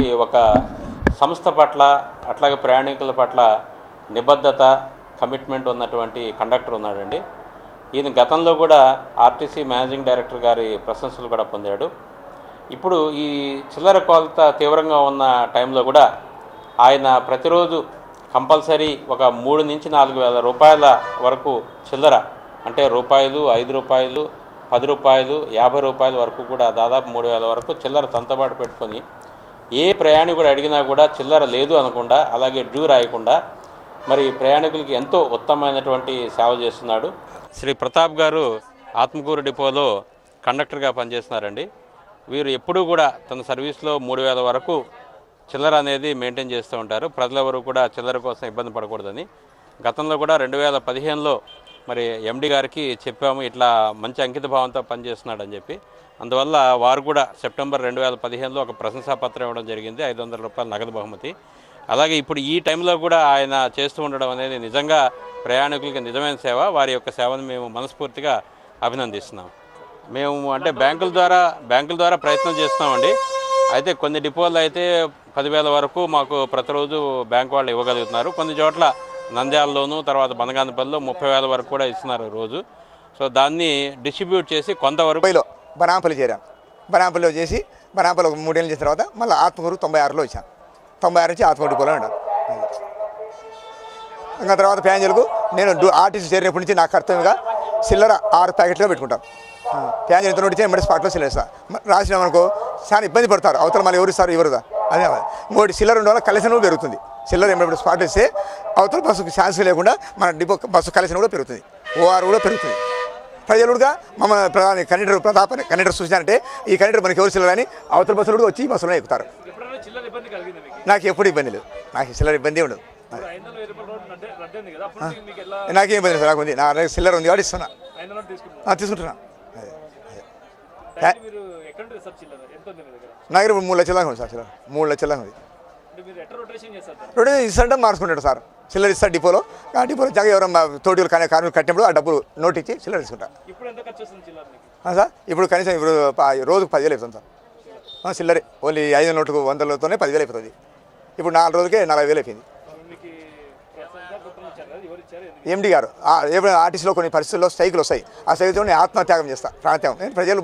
ఉన్నటువంటి ఒక సంస్థ పట్ల అట్లాగే ప్రయాణికుల పట్ల నిబద్ధత కమిట్మెంట్ ఉన్నటువంటి కండక్టర్ ఉన్నాడండి. ఈయన గతంలో కూడా ఆర్టీసీ మేనేజింగ్ డైరెక్టర్ గారి ప్రశంసలు కూడా పొందాడు. ఇప్పుడు ఈ చిల్లర కొలత తీవ్రంగా ఉన్న టైంలో కూడా ఆయన ప్రతిరోజు కంపల్సరీ ఒక మూడు నుంచి నాలుగు వేల రూపాయల వరకు చిల్లర అంటే రూపాయలు ఐదు రూపాయలు పది రూపాయలు యాభై రూపాయల వరకు కూడా దాదాపు మూడు వేల వరకు చిల్లర తంతబాటు పెట్టుకొని ఏ ప్రయాణికుడు అడిగినా కూడా చిల్లర లేదు అనకుండా అలాగే డ్యూ రాయకుండా మరి ప్రయాణికులకి ఎంతో ఉత్తమమైనటువంటి సేవ చేస్తున్నాడు. శ్రీ ప్రతాప్ గారు ఆత్మకూరు డిపోలో కండక్టర్గా పనిచేస్తున్నారండి. వీరు ఎప్పుడూ కూడా తన సర్వీస్లో మూడు వేల వరకు చిల్లర అనేది మెయింటైన్ చేస్తూ ఉంటారు. ప్రజలెవరూ కూడా చిల్లర కోసం ఇబ్బంది పడకూడదని. గతంలో కూడా రెండు వేల పదిహేనులో మరి ఎండి గారికి చెప్పాము ఇట్లా మంచి అంకిత భావంతో పనిచేస్తున్నాడని చెప్పి. అందువల్ల వారు కూడా సెప్టెంబర్ రెండు వేల పదిహేనులో ఒక ప్రశంసాపత్రం ఇవ్వడం జరిగింది ఐదు వందల రూపాయల నగదు బహుమతి. అలాగే ఇప్పుడు ఈ టైంలో కూడా ఆయన చేస్తూ ఉండడం అనేది నిజంగా ప్రయాణికులకి నిజమైన సేవ వారి యొక్క సేవను మేము మనస్ఫూర్తిగా అభినందిస్తున్నాం. మేము అంటే బ్యాంకుల ద్వారా బ్యాంకుల ద్వారా ప్రయత్నం చేస్తున్నామండి. అయితే కొన్ని డిపోలు అయితే పదివేల వరకు మాకు ప్రతిరోజు బ్యాంక్ వాళ్ళు ఇవ్వగలుగుతున్నారు. కొన్ని చోట్ల నంద్యాలలోను తర్వాత బనగానపల్లిలో ముప్పై వేల వరకు కూడా ఇస్తున్నారు రోజు. సో దాన్ని డిస్ట్రిబ్యూట్ చేసి కొంతవరకు ముప్పైలో బనాంపల్లి చేరాను బనాంపల్లిలో చేసి బనాంపల్లి ఒక మూడేళ్ళు చేసిన తర్వాత మళ్ళీ ఆత్మకూరు తొంభై ఆరులో వచ్చాను తొంభై ఆరు నుంచి ఆత్మకూరు డిపోలో ఉన్నాను ఇంకా తర్వాత ప్యాంజలకు నేను ఆర్టిస్ట్ ఆర్టీసీ చేరినప్పటి నుంచి నాకు కర్తవ్యంగా చిల్లర ఆరు ప్యాకెట్లో పెట్టుకుంటాను ప్యాంజలు ఎంత నోటితే ఎమ్మడి స్పాట్లో సిల్లర్ ఇస్తా. రాసినామనుకో చాలా ఇబ్బంది పడతారు. అవతల మళ్ళీ ఎవరు ఇస్తారు? ఎవరుదా? అదే ఇంకోటి చిల్లర ఉండడం వల్ల కలిసిన కూడా పెరుగుతుంది. చిల్లర ఎమ్మడి స్పాట్ ఇస్తే అవతల బస్సుకు ఛాన్స్ లేకుండా మన డిపో బస్సు కలిసిన కూడా పెరుగుతుంది. ఓఆర్ కూడా పెరుగుతుంది. ప్రజలుగా మమ్మ ప్రధాని కండక్టర్ ప్రతాప్ అని కండక్టర్ చూసినారంటే ఈ కండక్టర్ మనకి ఎవరు చిల్లరని అవతల బస్సులు కూడా వచ్చి ఈ బస్సులో ఎక్కుతారు. నాకు ఎప్పుడు ఇబ్బంది లేదు. నాకు చిల్లర ఇబ్బంది ఉండదు. నాకేం ఇబ్బంది నాకు ఉంది. నా చిల్లర ఉంది కాబట్టి ఇస్తున్నా. తీసుకుంటున్నా అదే దానికి మీరు ఎక్కడ ఉంటుంది సార్ చిల్లర ఎంత ఉంది మీ దగ్గర నా దగ్గర మూడు లక్షల దాకా ఉంది సార్ చిల్లర. మూడు లక్షల దాకా ఉంది. రొటేషన్ ఇస్తాంటే మార్చుకుంటాడు సార్? చిల్లర ఇస్తాడు డిపోలో. ఆ డిపోలో జాగా ఎవరైనా తోటి కానీ కార్మికులు కట్టినప్పుడు ఆ డబ్బులు నోట్ ఇచ్చి చిల్లర తీసుకుంటా. ఇప్పుడు ఎంత ఖర్చు వస్తుంది చిల్లర మీకు? ఆ, సార్ ఇప్పుడు కనీసం ఇప్పుడు రోజుకు పదివేలు అవుతుంది సార్. చిల్లరే. ఓన్లీ ఐదు నోటుకు వందలతోనే పదివేలు అయిపోతుంది. ఇప్పుడు నాలుగు రోజులకే నలభై వేలు అయిపోయింది. ఎండి గారు. ఆర్టీసీలో కొన్ని పరిస్థితుల్లో స్ట్రైకులు వస్తాయి. ఆ స్ట్రైకులతో నేను ఆత్మత్యాగం చేస్తా. ప్రాణత్యాగం. నేను ప్రజలు